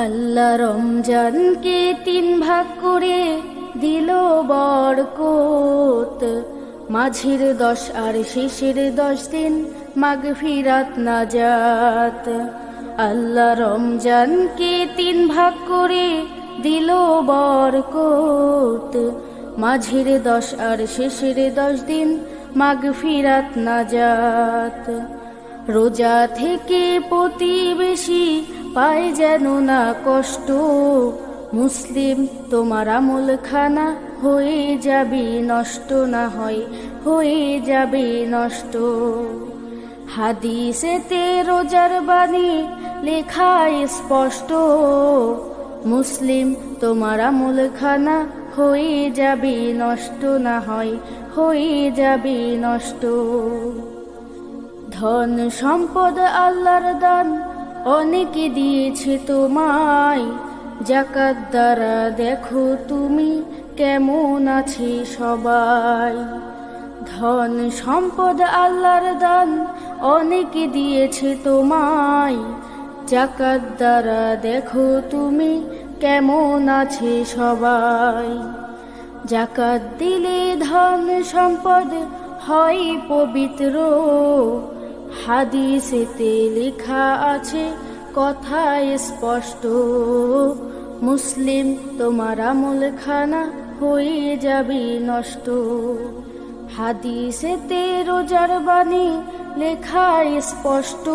আল্লাহ রমজানকে তিন ভাগ করে দিল বরকত। মাঝির দশ আর শেষের দশ দিন মাগ ফিরাত নাজাত। আল্লাহ রমজানকে তিন ভাগ করে দিল বরকত। মাঝির দশ আর শেষের দশ দিন মাগ ফিরাত নাজাত। রোজা থেকে প্রতিবেশী পায় যেন না কষ্ট। মুসলিম, তোমার আমল খানা হয়ে যাবে নষ্ট না হয়, হয়ে যাবে নষ্ট। হাদিসেতে রোজার বাণী লেখায় স্পষ্ট। মুসলিম, তোমার আমল খানা হয়ে যাবে নষ্ট না হয়, হয়ে যাবে নষ্ট। ধন সম্পদ আল্লাহর দান, অনেকে দিয়েছে তোমায়। জাকাত দ্বারা দেখো তুমি কেমন আছে সবাই। ধন সম্পদ আল্লাহর দান, অনেকে দিয়েছে তোমায়। জাকাত দ্বারা দেখো তুমি কেমন আছে সবাই। জাকাত দিলে ধন সম্পদ হয় পবিত্র। হাদিসেতে লেখা আছে, কথায় স্পষ্ট, মুসলিম তোমার আমল খানা হয়ে যাবে নষ্ট। হাদিসেতে রোজার বাণী লেখায় স্পষ্ট,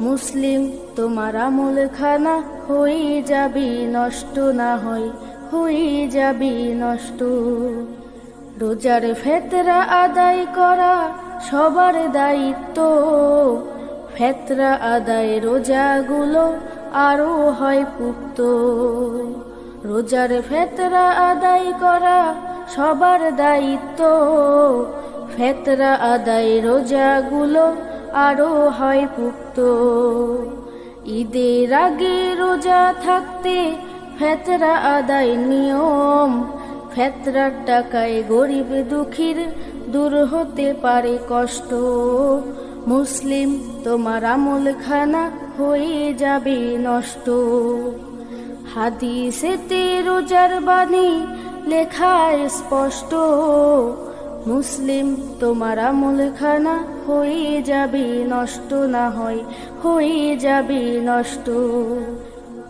মুসলিম তোমার আমল খানা হয়ে যাবে নষ্ট, না হয় হয়ে যাবে নষ্ট। রোজার ফেতরা আদায় করা সবার দায়িত্ব। ফেতরা আদায় রোজাগুলো আরও হয় পুক্ত। রোজার ফেতরা আদায় করা সবার দায়িত্ব। ফেতরা আদায় রোজাগুলো আরও হয় পুক্ত। ঈদের আগে রোজা থাকতে ফেতরা আদায় নিয়ম ফেতরার টাকায় গরিব দুঃখীর দূর হতে পারে কষ্ট। মুসলিম, তোমার আমল খানা হয়ে যাবে নষ্ট। হাদিসেতে রোজার বাণী লেখায় স্পষ্ট। মুসলিম, তোমার আমল খানা হয়ে যাবে নষ্ট, না হয় হয়ে যাবে নষ্ট।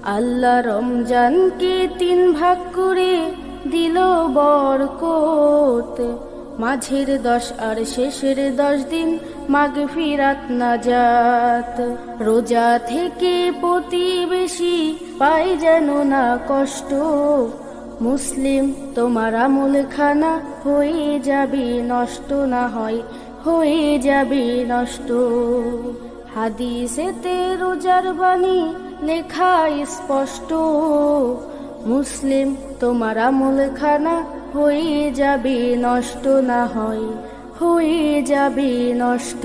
আল্লাহ রমজানকে তিন ভাগ করে দিল বরকত। মাঝের দশ আর শেষের দশ দিন মাগ ফিরাত নাজাত রোজা থেকে প্রতিবেশী পাই যেন না কষ্ট। মুসলিম, তোমার আমল খানা হয়ে যাবে নষ্ট না হয়, হয়ে যাবে নষ্ট। হাদিসেতে রোজার বাণী লেখায় স্পষ্ট। মুসলিম তোমার আমল খানা হয়ে যাবে নষ্ট না হয় হয়ে যাবে নষ্ট।